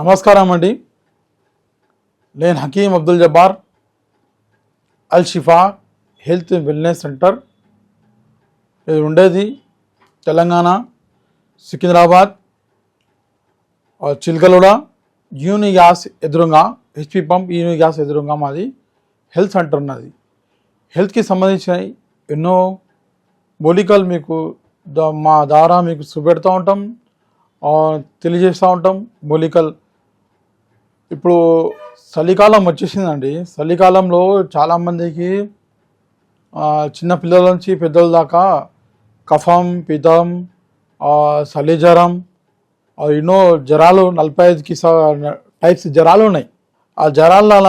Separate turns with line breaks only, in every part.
నమస్కారం అండి. నేను Hakeem Abdul Jabbar Al Shifa health wellness centre. ఇది ఉండేది తెలంగాణ సికింద్రాబాద్ ఆ, చిల్కలూడ యూని గ్యాస్ ఎదురుగా హెచ్పి పంప్ యూని గ్యాస్ ఎదురుగా మాది హెల్త్ సెంటర్ ఉన్నది. హెల్త్కి సంబంధించిన ఎన్నో మూలికలు మీకు మా ద్వారా మీకు చూపెడుతూ ఉంటాం తెలియజేస్తూ ఉంటాం మూలికలు ఇప్పుడు చలికాలం వచ్చేసిందండి. చలికాలంలో చాలామందికి చిన్న పిల్లల నుంచి పెద్దల దాకా కఫం పితం చలి జ్వరం ఎన్నో జ్వరాలు నలభై ఐదుకి టైప్స్ జ్వరాలు ఉన్నాయి. ఆ జ్వరాల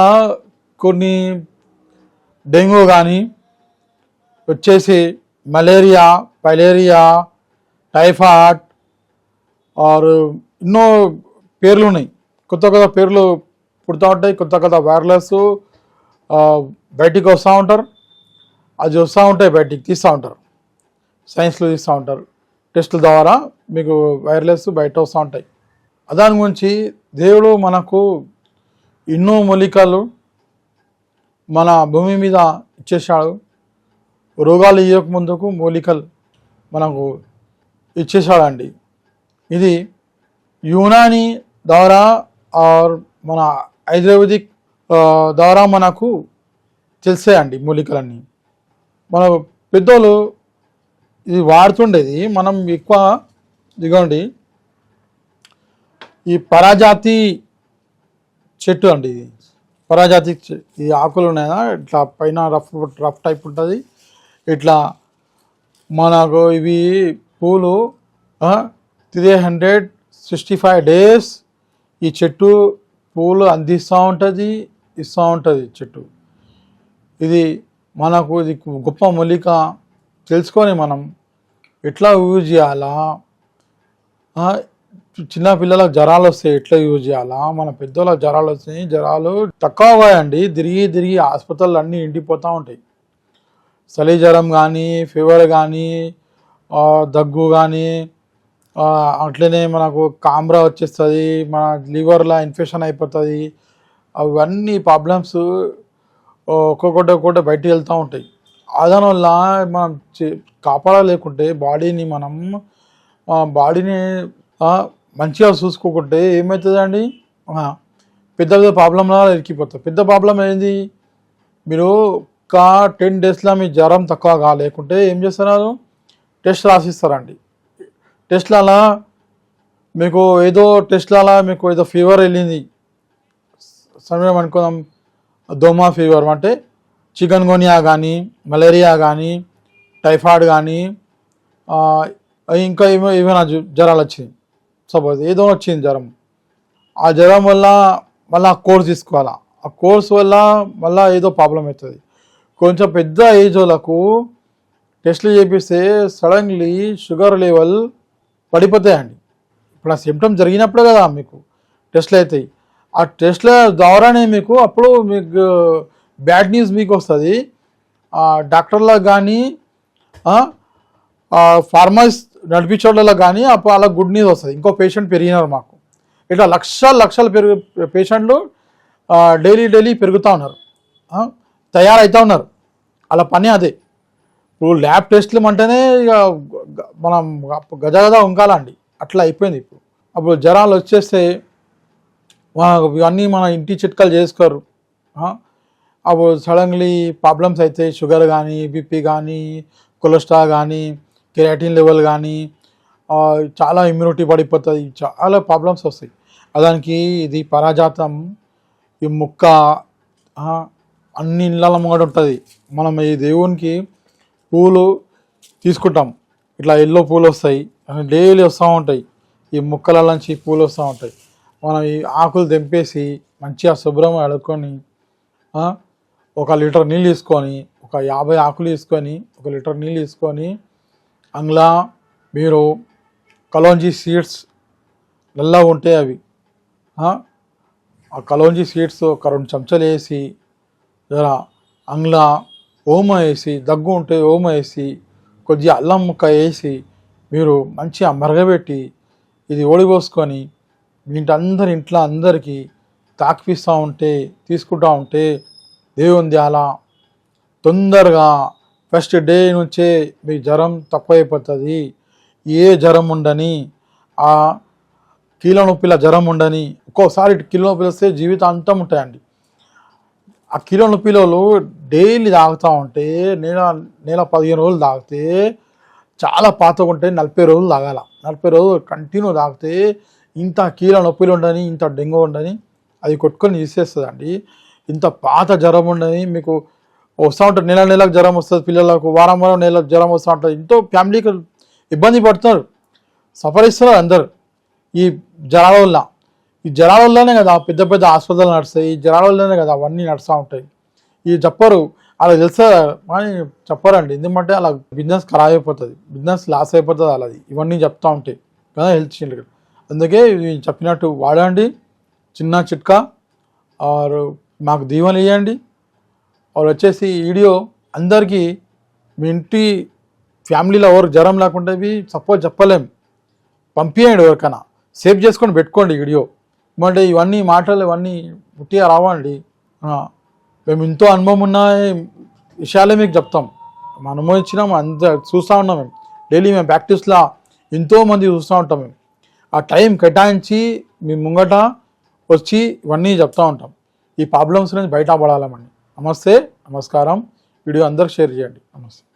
కొన్ని డెంగ్యూ కానీ వచ్చేసి మలేరియా పలేరియా టైఫాయిడ్ ఆర్ ఎన్నో పేర్లు ఉన్నాయి. కొత్త కొత్త పేర్లు పుడతా ఉంటాయి కొత్త కొత్త వైర్లెస్ బయటికి వస్తూ ఉంటారు. అది వస్తూ ఉంటాయి బయటికి తీస్తూ ఉంటారు. సైన్స్లో తీస్తూ ఉంటారు. టెస్టుల ద్వారా మీకు వైర్లెస్ బయట వస్తూ ఉంటాయి. దాని గురించి దేవుడు మనకు ఎన్నో మూలికలు మన భూమి మీద ఇచ్చేసాడు రోగాలు ఇవ్వక ముందుకు మూలికలు మనకు ఇచ్చేసాడండి ఇది యునాని ద్వారా మన ఆయుర్వేదిక్ ద్వారా మనకు తెలిసాయండి మూలికలన్నీ. మన పెద్దోళ్ళు ఇది వాడుతుండేది మనం ఎక్కువ ఇదిగోండి ఈ పరాజాతి చెట్టు అండి ఇది. పరాజాతి చె- ఈ ఆకులు ఉన్నాయా ఇట్లా పైన రఫ్ రఫ్ టైప్ ఉంటుంది. ఇట్లా మనకు ఇవి పూలు three hundred sixty five days ఈ చెట్టు పూలు అందిస్తూ ఉంటుంది ఇస్తూ ఉంటుంది చెట్టు. ఇది మనకు ఇది గొప్ప మూలిక. తెలుసుకొని మనం ఎట్లా యూజ్ చేయాలా? చిన్న పిల్లల జ్వరాలు వస్తాయి ఎట్లా యూజ్ చేయాలా? మన పెద్దోళ్ళకి జ్వరాలు వస్తాయి జ్వరాలు తక్కువ అండి. తిరిగి తిరిగి హాస్పిటల్ అన్నీ ఎండిపోతూ ఉంటాయి. చలి జ్వరం కానీ ఫీవర్ కానీ దగ్గు కానీ అట్లనే మనకు కామ్రా వచ్చేస్తుంది మన లివర్లో ఇన్ఫెక్షన్ అయిపోతుంది. అవన్నీ ప్రాబ్లమ్స్ ఒక్కొక్కటి ఒక్కొక్కటి బయటికి వెళ్తూ ఉంటాయి. అదనవల్ల వల్ల మనం కాపాడలేకుంటే బాడీని మనం బాడీని మంచిగా చూసుకోకుంటే ఏమవుతుందండి పెద్ద పెద్ద ప్రాబ్లంలా ఇరికిపోతుంది పెద్ద ప్రాబ్లం ఏంది? మీరు ఒక టెన్ డేస్లో మీ జ్వరం తక్కువ కాలేకుంటే ఏం చేస్తున్నారు టెస్ట్ రాసిస్తారండి. టెస్ట్లలో మీకు ఏదో టెస్ట్లలో మీకు ఏదో ఫీవర్ వెళ్ళింది. సమయం అనుకుందాం. దోమా ఫీవర్ అంటే చికెన్ గోనియా కానీ మలేరియా కానీ టైఫాయిడ్ కానీ ఇంకా ఏమో ఏమైనా జ్వ- జ్వరాలు వచ్చింది సపోజ్ ఏదో వచ్చింది జ్వరం. ఆ జ్వరం వల్ల మళ్ళీ ఆ కోర్స్ తీసుకోవాలా? ఆ కోర్స్ వల్ల మళ్ళీ ఏదో ప్రాబ్లం అవుతుంది. కొంచెం పెద్ద ఏజ్ వాళ్ళకు టెస్ట్లు చేపిస్తే సడన్లీ షుగర్ లెవెల్ పడిపోతాయండి. ఇప్పుడు ఆ సిమ్టమ్ జరిగినప్పుడే కదా మీకు టెస్ట్లు అవుతాయి. ఆ టెస్ట్ల ద్వారానే మీకు అప్పుడు మీకు బ్యాడ్ న్యూస్ మీకు వస్తుంది. డాక్టర్లకు కానీ ఫార్మర్స్ నడిపించోళ్ళలో కానీ అప్పుడు అలా గుడ్ న్యూస్ వస్తుంది. ఇంకో పేషెంట్ పెరిగినారు మాకు. ఇట్లా లక్షల లక్షలు పెరుగు పేషెంట్లు డైలీ డైలీ పెరుగుతూ ఉన్నారు. తయారవుతూ ఉన్నారు. అలా పని అదే. ఇప్పుడు ల్యాబ్ టెస్ట్లు అంటేనే ఇక మనం గజ గజ ఉంకాలండి అట్లా అయిపోయింది ఇప్పుడు. అప్పుడు జ్వరాలు వచ్చేస్తే మనకు ఇవన్నీ మన ఇంటి చిట్కాలు చేసుకోరు. అప్పుడు సడన్లీ ప్రాబ్లమ్స్ అవుతాయి షుగర్ కానీ బీపీ కానీ కొలెస్ట్రాల్ కానీ కెరాటిన్ లెవెల్ కానీ చాలా ఇమ్యూనిటీ పడిపోతుంది చాలా ప్రాబ్లమ్స్ వస్తాయి. దానికి ఇది పరాజాతం ఈ ముక్క అన్ని ఇళ్ళ ముంగడు ఉంటుంది. మనం ఈ దేవునికి పూలు తీసుకుంటాం. ఇట్లా ఎల్లో పూలు వస్తాయి. డైలీ వస్తూ ఉంటాయి. ఈ ముక్కల నుంచి పూలు వస్తూ ఉంటాయి. మనం ఈ ఆకులు తెంపేసి మంచిగా శుభ్రం అడుక్కొని ఒక లీటర్ నీళ్ళు తీసుకొని ఒక యాభై ఆకులు తీసుకొని ఒక లీటర్ నీళ్ళు తీసుకొని అందులో మీరు కలోంజీ సీడ్స్ నల్లగా ఉంటాయి అవి. ఆ, ఆ కలోంజీ సీడ్స్ ఒక రెండు చెంచాలు వేసి జర అందులో ఓమ వేసి దగ్గు ఉంటే ఓమ వేసి కొద్దిగా అల్లం ముక్క వేసి మీరు మంచిగా మరగబెట్టి ఇది ఓడిపోసుకొని ఇంటి అందరి ఇంట్లో అందరికీ తాకిపిస్తూ ఉంటే తీసుకుంటూ ఉంటే దేవుని అలా తొందరగా ఫస్ట్ డే నుంచే మీ జ్వరం తక్కువైపోతుంది. ఏ జ్వరం ఉండని ఆ కీళ్ళ నొప్పిల జ్వరం ఉండని ఒక్కోసారి కీళ్ళ నొప్పి వస్తే జీవితాంతం ఉంటాయండి. ఆ కిలో నొప్పిలో డైలీ తాగుతూ ఉంటే నెల నెల పదిహేను రోజులు తాగితే చాలా పాతగా ఉంటే నలభై రోజులు తాగాల. నలభై రోజులు కంటిన్యూ తాగితే ఇంత కీళ్ళ నొప్పిలు ఉండని ఇంత డెంగ్యూ ఉండని అది కొట్టుకొని తీసేస్తుందండి. ఇంత పాత జ్వరం ఉండని మీకు వస్తూ ఉంటుంది నెల నెలకు జ్వరం వస్తుంది పిల్లలకు వారం వారం నెలలకు జ్వరం వస్తూ ఉంటుంది. ఎంతో ఫ్యామిలీకి ఇబ్బంది పడుతున్నారు. సఫరిస్తున్నారు అందరు. ఈ జ్వరాల వల్ల ఈ జ్వరాల వల్లనే కదా పెద్ద పెద్ద హాస్పిటల్ నడుస్తాయి ఈ జ్వరాల వల్లనే కదా అవన్నీ నడుస్తూ ఉంటాయి. ఈ చెప్పరు అలా తెలుసా? కానీ చెప్పరండి. ఎందుకంటే అలా బిజినెస్ ఖరాబ్ అయిపోతుంది. బిజినెస్ లాస్ అయిపోతుంది అలాది ఇవన్నీ చెప్తా ఉంటాయి. కదా హెల్త్ షీల్డ్ అందుకే చెప్పినట్టు వాడండి చిన్న చిట్కా ఆరు మాకు దీవెన ఇవ్వండి వాళ్ళు వచ్చేసి వీడియో అందరికీ మీ ఇంటి ఫ్యామిలీలో ఎవరు జ్వరం లేకుండా సపోజ్ చెప్పలేం. పంపించండి ఎవరికైనా. సేవ్ చేసుకొని పెట్టుకోండి వీడియో. అంటే ఇవన్నీ మాటలు ఇవన్నీ పుట్టిగా రావండి. మేము ఎంతో అనుభవం ఉన్న విషయాలే మీకు చెప్తాం. మా అనుభవం ఇచ్చినాం అంత చూస్తూ ఉన్నాం మేము. డైలీ మేము ప్రాక్టీస్లో ఎంతోమంది చూస్తూ ఉంటాం మేము. ఆ టైం కేటాయించి మీ ముంగట వచ్చి ఇవన్నీ చెప్తూ ఉంటాం. ఈ ప్రాబ్లమ్స్ నుంచి బయటపడాలమండి నమస్తే నమస్కారం. వీడియో అందరికి షేర్ చేయండి. నమస్తే.